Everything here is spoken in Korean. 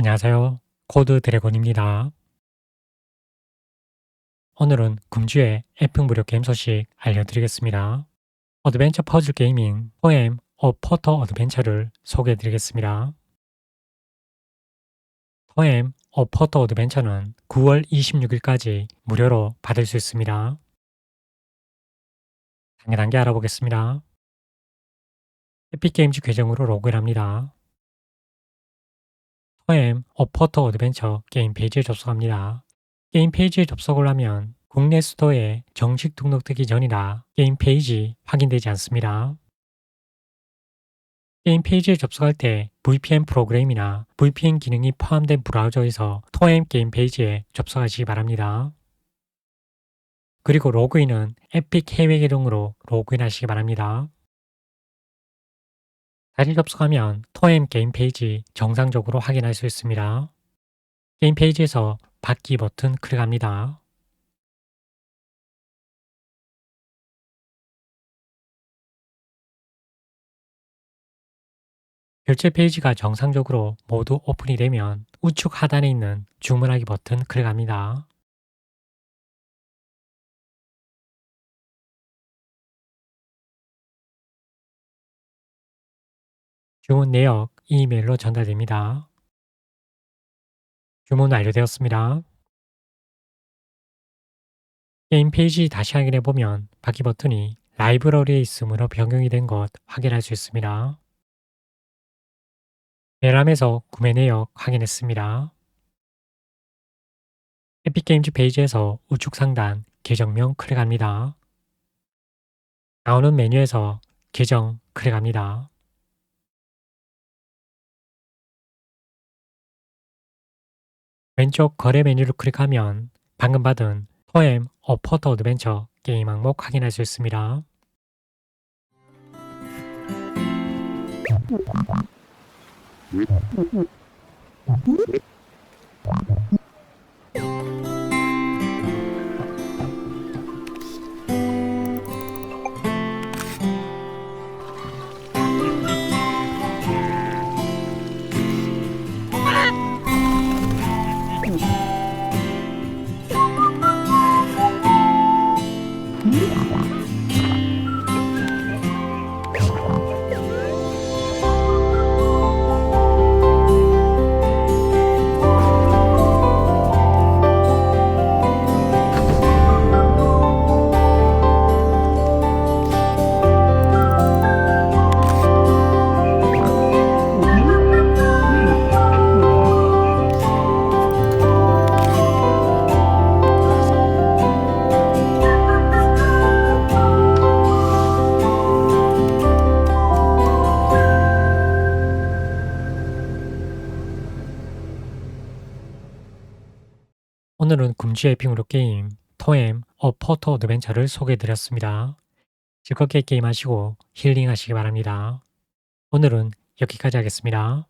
안녕하세요. 코드 드래곤입니다. 오늘은 금주의 에픽 무료 게임 소식 알려드리겠습니다. 어드벤처 퍼즐 게임인 포엠 어 포터 어드벤처를 소개해드리겠습니다. 포엠 어 포터 어드벤처는 9월 26일까지 무료로 받을 수 있습니다. 단계 단계 알아보겠습니다. 에픽게임즈 계정으로 로그인 합니다. 포엠 어퍼터 어드벤처 게임 페이지에 접속합니다. 게임 페이지에 접속을 하면 국내 스토어에 정식 등록되기 전이라 게임 페이지 확인되지 않습니다. 게임 페이지에 접속할 때 VPN 프로그램이나 VPN 기능이 포함된 브라우저에서 토엠 게임 페이지에 접속하시기 바랍니다. 그리고 로그인은 에픽 해외 계정으로 로그인하시기 바랍니다. 다시 접속하면 토엠 게임 페이지 정상적으로 확인할 수 있습니다. 게임 페이지에서 받기 버튼 클릭합니다. 결제 페이지가 정상적으로 모두 오픈이 되면 우측 하단에 있는 주문하기 버튼 클릭합니다. 주문 내역 이메일로 전달됩니다. 주문 완료되었습니다. 게임 페이지 다시 확인해 보면 받기 버튼이 라이브러리에 있으므로 변경이 된 것 확인할 수 있습니다. 메람에서 구매 내역 확인했습니다. 에픽게임즈 페이지에서 우측 상단 계정명 클릭합니다. 나오는 메뉴에서 계정 클릭합니다. 왼쪽 거래 메뉴를 클릭하면 방금 받은 포엠 어퍼터 어드벤처 게임 항목 확인할 수 있습니다. あっ! 오늘은 금주 에픽으로 게임 토엠 어 포터 어드벤처를 소개해드렸습니다. 즐겁게 게임하시고 힐링하시기 바랍니다. 오늘은 여기까지 하겠습니다.